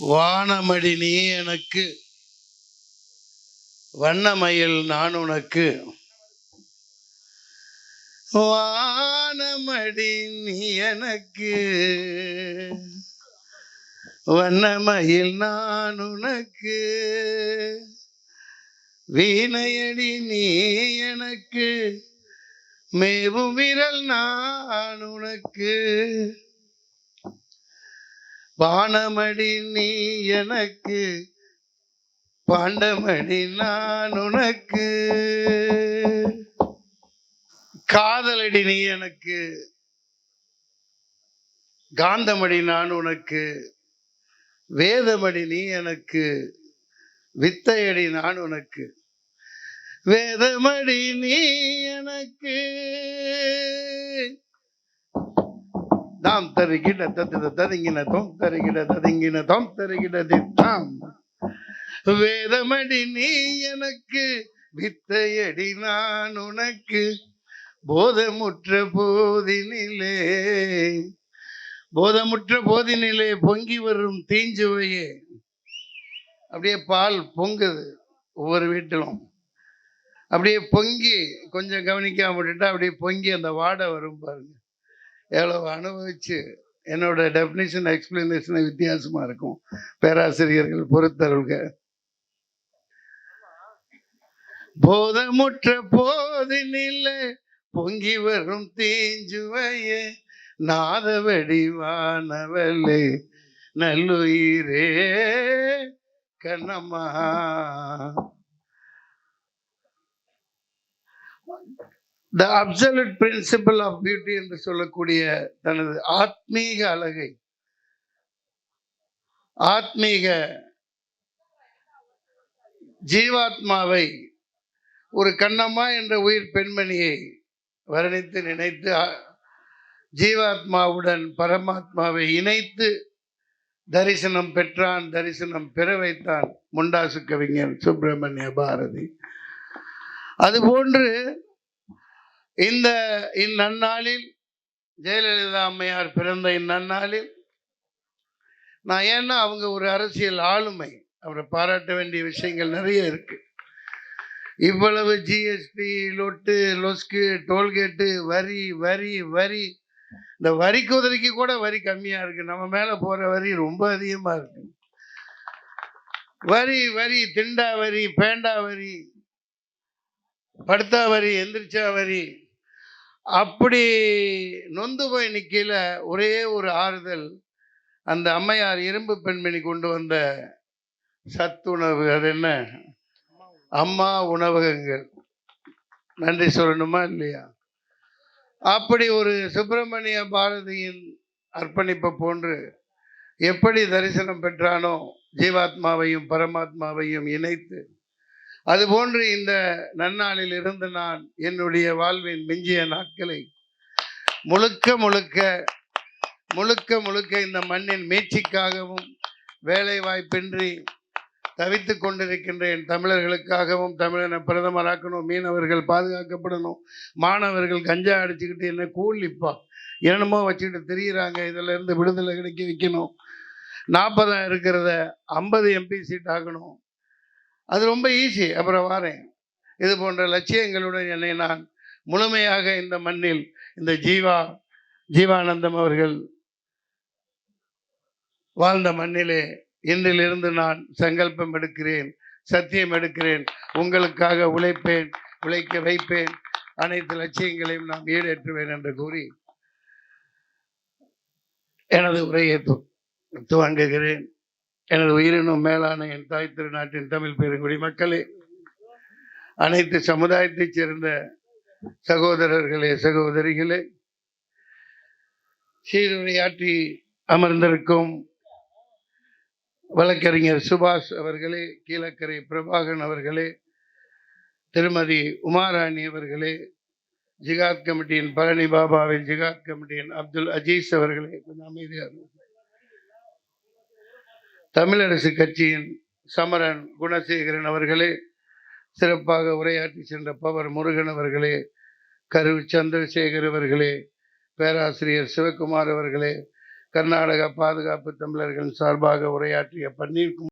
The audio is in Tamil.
வானமடி நீ எனக்கு வண்ணமயில் நான் உனக்கு. வானமடி நீ எனக்கு வண்ணமயில் நான் உனக்கு. வீணையடி நீ எனக்கு மேவும் விரல் நான் உனக்கு. வானமடி நீ எனக்கு பாண்டமடி நான் உனக்கு. காதலடி நீ எனக்கு காந்தமடி நான் உனக்கு. வேதமடி நீ எனக்கு வித்தையடி நான் உனக்கு. வேதமடி நீ எனக்கு. தாம் தருகிட தத்து ததுங்கின தோம் தருகிட ததுங்கின தோம் தருகிட தித்தாம். வேதமடி நீ எனக்கு வித்தையடி நான் உனக்கு போதமுற்ற போதினிலே போதமுற்ற போதினிலே பொங்கி வரும் தீஞ்சுவையே. அப்படியே பால் பொங்குது ஒவ்வொரு வீட்டிலும். அப்படியே பொங்கி கொஞ்சம் கவனிக்காம விட்டுட்டா அப்படியே பொங்கி அந்த வாடை வரும் பாருங்க. எவ்வளவு அனுபவிச்சு என்னோட டெஃபினிஷன் எக்ஸ்பிளனேஷன் வித்தியாசமா இருக்கும். பேராசிரியர்கள் பொறுத்தருள்க. போதமுற்ற போதினில்லை பொங்கி வரும் தீஞ்சுவையே நாத வடிவானவளே நல்லுயிரே Kannamma. The absolute principle of beauty என்று சொல்லக்கூடிய தனது ஆத்மீக அழகை ஆத்மீக ஜீவாத்மாவை ஒரு கண்ணம்மா என்ற உயிர் பெண்மணியை வர்ணித்து நினைத்து ஜீவாத்மாவுடன் பரமாத்மாவை இணைத்து தரிசனம் பெற்றான் தரிசனம் பெற வைத்தான் முண்டாசு கவிஞர் சுப்பிரமணிய பாரதி. அதுபோன்று இந்த இந்நன்னாளில் ஜெயலலிதா அம்மையார் பிறந்த இந்நன்னாளில் நான் ஏன்னா அவங்க ஒரு அரசியல் ஆளுமை. அவரை பாராட்ட வேண்டிய விஷயங்கள் நிறைய இருக்கு. இவ்வளவு ஜிஎஸ்டி லொட்டு லொஸ்கு டோல்கேட்டு வரி வரி வரி. இந்த வரி குதிரைக்கு கூட வரி கம்மியாக இருக்கு. நம்ம மேலே போகிற வரி ரொம்ப அதிகமாக இருக்கு. வரி வரி திண்டா வரி பேண்டா வரி படுத்தா வரி எந்திரிச்சா வரி அப்படி நொந்து போய் நிற்கையில் ஒரே ஒரு ஆறுதல். அந்த அம்மையார் இரும்பு பெண்மணி கொண்டு வந்த சத்துணவு அது என்ன? அம்மா உணவகங்கள். நன்றி சொல்லணுமா இல்லையா? அப்படி ஒரு சுப்பிரமணிய பாரதியின் அர்ப்பணிப்பை போன்று எப்படி தரிசனம் பெற்றானோ ஜீவாத்மாவையும் பரமாத்மாவையும் இணைத்து அதுபோன்று இந்த நன்னாளில் இருந்து நான் என்னுடைய வாழ்வின் மிஞ்சிய நாட்களை முழுக்க முழுக்க முழுக்க முழுக்க இந்த மண்ணின் மீட்சிக்காகவும் வேலை வாய்ப்பின்றி தவித்து கொண்டிருக்கின்ற என் தமிழர்களுக்காகவும் தமிழனை பிரதமராக்கணும் மீனவர்கள் பாதுகாக்கப்படணும் மாணவர்கள் கஞ்சா அடிச்சுக்கிட்டு என்ன கூலிப்பா என்னமோ வச்சுக்கிட்டு தெரியுறாங்க இதில் இருந்து விடுதலை கிடைக்க வைக்கணும். நாற்பதாயிரம் இருக்கிறத ஐம்பது எம்பி சீட் ஆகணும். அது ரொம்ப ஈஸி அப்புறம் வாரேன். இது போன்ற லட்சியங்களுடன் என்னை நான் முழுமையாக இந்த மண்ணில் இந்த ஜீவா ஜீவானந்தம் அவர்கள் வாழ்ந்த மண்ணிலே இன்றிலிருந்து நான் சங்கல்பம் எடுக்கிறேன் சத்தியம் எடுக்கிறேன் உங்களுக்காக உழைப்பேன் உழைக்க வைப்பேன் அனைத்து லட்சியங்களையும் நாம் ஈடேற்றுவேன் என்று கூறி எனது உரையை துவங்குகிறேன். எனது உயிரினும் மேலான என் தாய் திருநாட்டின் தமிழ் பெருங்குடி மக்களே அனைத்து சமுதாயத்தைச் சேர்ந்த சகோதரர்களே சகோதரிகளே சீருரையாற்றி அமர்ந்திருக்கும் வழக்கறிஞர் சுபாஷ் அவர்களே கீழக்கரை பிரபாகன் அவர்களே திருமதி உமாராணி அவர்களே ஜிகாத் கமிட்டியின் பழனி பாபாவின் ஜிகாத் கமிட்டியின் அப்துல் அஜீஸ் அவர்களே கொஞ்சம் அமைதியாக இருங்க. தமிழரசு கட்சியின் சமரன் குணசேகரன் அவர்களே சிறப்பாக உரையாற்றி சென்ற பவர் முருகன் அவர்களே கரு சந்திரசேகர் அவர்களே பேராசிரியர் சிவகுமார் அவர்களே கர்நாடக பாதுகாப்பு தமிழர்கள் சார்பாக உரையாற்றிய பன்னீர்